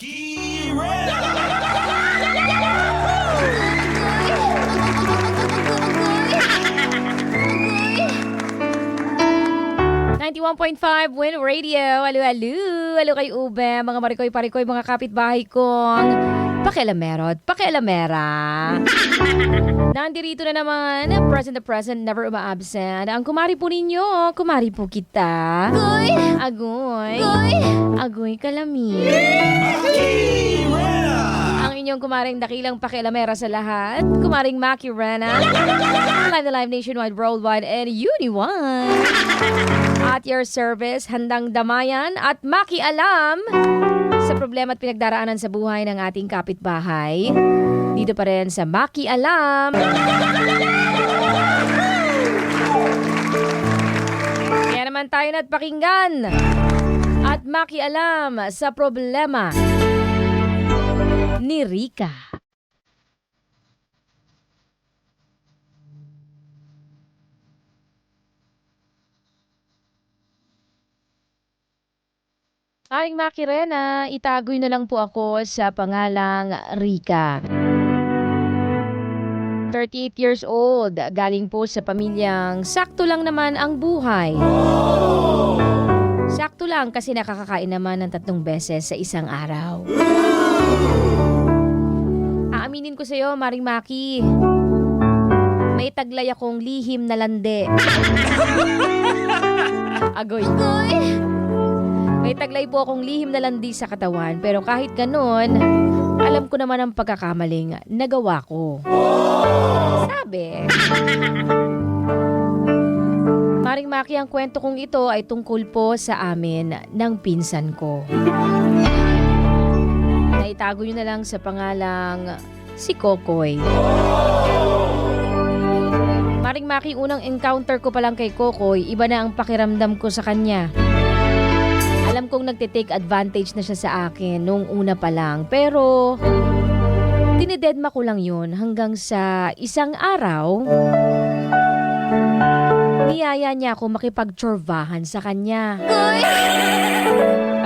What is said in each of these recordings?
Maki 91.5 Win Radio. Alo, alo. Alo kay Ube, mga marikoy-parikoy, mga kapitbahay kong pakialamero at pakialamera. Nandirito na naman, present the present, never uma-absent. Ang kumari po ninyo, kumari po kita. Agoy! Agoy! Agoy! Agoy kalami. Ang inyong kumaring dakilang pakialamera sa lahat, kumaring Maki Rena, live na live nationwide, worldwide, and Unione. At your service, handang damayan at makialam sa problema at pinagdaraanan sa buhay ng ating kapitbahay. Dito pa rin sa Makialam. Kaya naman tayo na't pakinggan at makialam sa problema ni Rika. Aling Maki Rena, itagoy na lang po ako sa pangalang Rika. 38 years old, galing po sa pamilyang sakto lang naman ang buhay. Sakto lang kasi nakakakain naman ng tatlong beses sa isang araw. Aaminin ko sa'yo, Maring Maki, may taglay akong lihim na lande. Agoy. May taglay po akong lihim na landi sa katawan pero kahit ganun, alam ko naman ang pagkakamaling nagawa ko. Sabi. Maring Maki, ang kwento kong ito ay tungkol po sa amin ng pinsan ko. Naitago nyo na lang sa pangalang si Kokoy. Maring Maki, unang encounter ko pa lang kay Kokoy, iba na ang pakiramdam ko sa kanya. Alam kong nagtitake advantage na siya sa akin nung una pa lang. Pero, dinidedma ko lang yun hanggang sa isang araw, niyaya niya ako makipagtsorbahan sa kanya.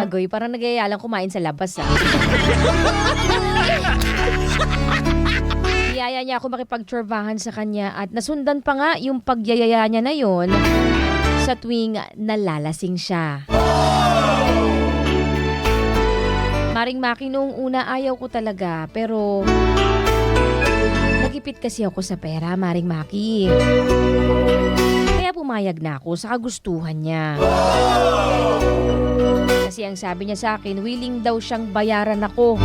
Agoy, parang nagaya lang kumain sa labas ah. Niyaya niya ako makipagtsorbahan sa kanya at nasundan pa nga yung pagyayaya niya na yon sa tuwing nalalasing siya. Maring Maki, noong una ayaw ko talaga, pero nagipit kasi ako sa pera, Maring Maki. Kaya pumayag na ako sa kagustuhan niya. Kasi ang sabi niya sa akin, willing daw siyang bayaran ako.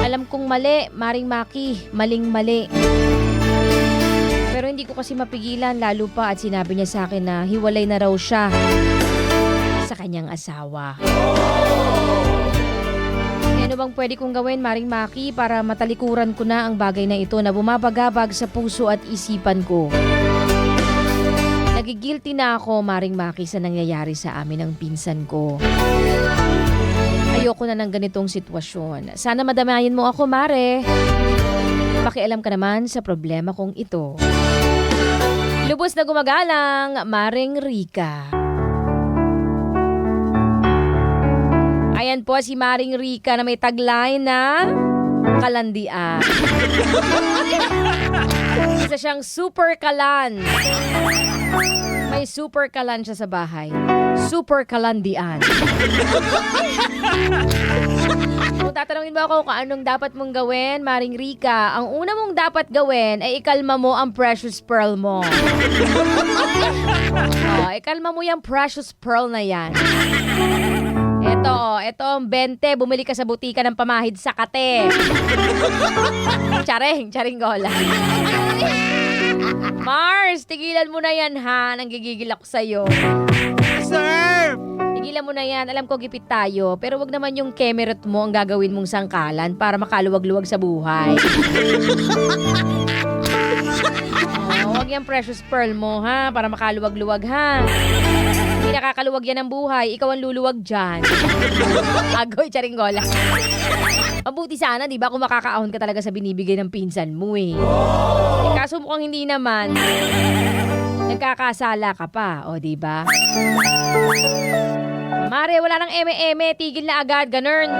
Alam kong mali, Maring Maki, maling-mali. Pero hindi ko kasi mapigilan lalo pa at sinabi niya sa akin na hiwalay na raw siya sa kanyang asawa. Eh, Ano bang pwede kong gawin, Maring Maki, para matalikuran ko na ang bagay na ito na bumabagabag sa puso at isipan ko? Nagigilty na ako, Maring Maki, sa nangyayari sa amin ng pinsan ko. Ayoko na ng ganitong sitwasyon. Sana madamayin mo ako, Mare. Pakialam ka naman sa problema kong ito. Lubos na gumagalang, Maring Rika. Ayan po si Maring Rika na may tagline na kalandian. Isa siyang super kalan. May super kalan siya sa bahay. Super kalandian. Kung tatanungin mo ako kung anong dapat mong gawin, Maring Rika, ang una mong dapat gawin ay ikalma mo ang precious pearl mo. oh, ikalma mo yung precious pearl na yan. Eto, oh, eto ang 20. Bumili ka sa butika ng pamahid sa kate. Charing, charing gola. Mars, tigilan mo na yan ha. Nanggigigil ako sa'yo. Sir! Tigilan mo na yan. Alam ko gipit tayo. Pero wag naman yung kemerot mo ang gagawin mong sangkalan para makaluwag-luwag sa buhay. oh, wag yung precious pearl mo ha. Para makaluwag-luwag ha. Hindi nakakaluwag yan ng buhay. Ikaw ang luluwag dyan. Agoy, charinggola. Mabuti sana, di ba, kung makakaahon ka talaga sa binibigay ng pinsan mo eh. eh kaso mukhang hindi naman. Nagkakasala ka pa, o di ba? Mare, wala nang eme-eme. Tigil na agad. Ganun.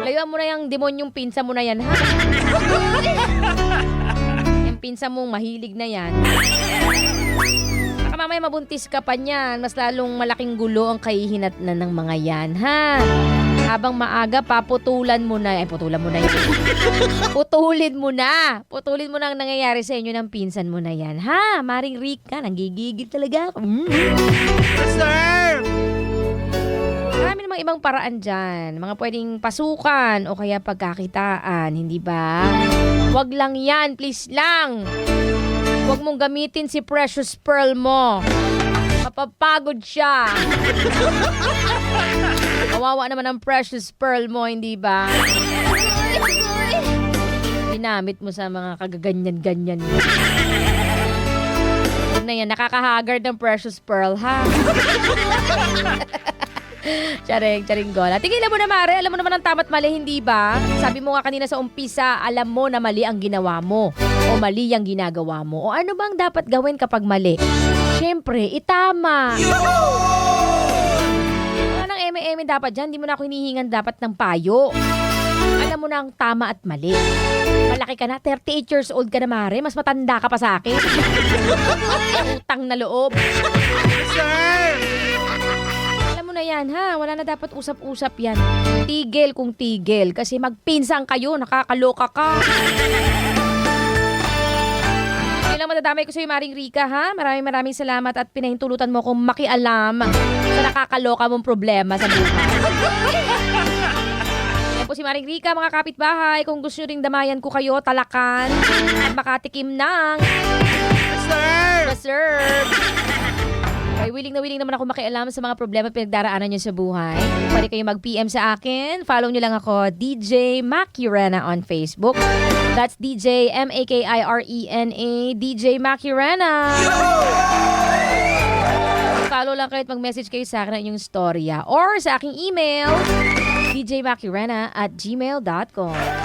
Layuan mo na yung demonyong pinsa mo na yan, ha? yung pinsa mong mahilig na yan. Mamaya mabuntis ka pa niyan. Mas lalong malaking gulo ang kahihinat na ng mga yan, ha? Habang maaga, paputulan mo na. Ay, putulan mo na yun. Putulin mo na. Putulin mo na ang nangyayari sa inyo ng pinsan mo na yan. Ha? Maring Rika, nanggigigil talaga ako. Mm. Sir! Marami namang ibang paraan dyan. Mga pwedeng pasukan o kaya pagkakitaan, hindi ba? Wag lang yan, please lang. Huwag mong gamitin si Precious Pearl mo. Mapapagod siya. Kawawa naman ang Precious Pearl mo, hindi ba? Ginamit mo sa mga kagaganyan-ganyan mo. Huwag na yan, nakakahagard ng Precious Pearl, ha? Charing, charing gola. Tigilan mo na, Mare. Alam mo naman ang tama't mali, hindi ba? Sabi mo nga kanina sa umpisa, alam mo na mali ang ginawa mo. O mali ang ginagawa mo. O ano bang dapat gawin kapag mali? Siyempre, itama. Wala nang eme-eme dapat dyan. Hindi mo na ako hinihingan dapat ng payo. Alam mo na ang tama at mali. Malaki ka na, 38 years old ka na, Mare. Mas matanda ka pa sa akin. Utang na loob. Sir! Mo na yan, ha? Wala na dapat usap-usap yan. Tigil kung tigil. Kasi magpinsang kayo, nakakaloka ka. Lang madadamay ko sa'yo, Maring Rika, ha? Maraming maraming salamat at pinahintulutan mo akong makialam sa nakakaloka mong problema sa buhay. Po si Maring Rika, mga kapitbahay. Kung gusto nyo ring damayan ko kayo, talakan at makatikim ng Sir! Reserve. Okay, willing na willing naman ako makialam sa mga problema pinagdaraanan niyo sa buhay. Pwede kayo mag-PM sa akin. Follow niyo lang ako, DJ Macurena on Facebook. That's DJ M-A-K-I-R-E-N-A, DJ Macurena. Follow lang kayo at mag-message kayo sa akin ng inyong storya or sa aking email, djmacurena at gmail.com.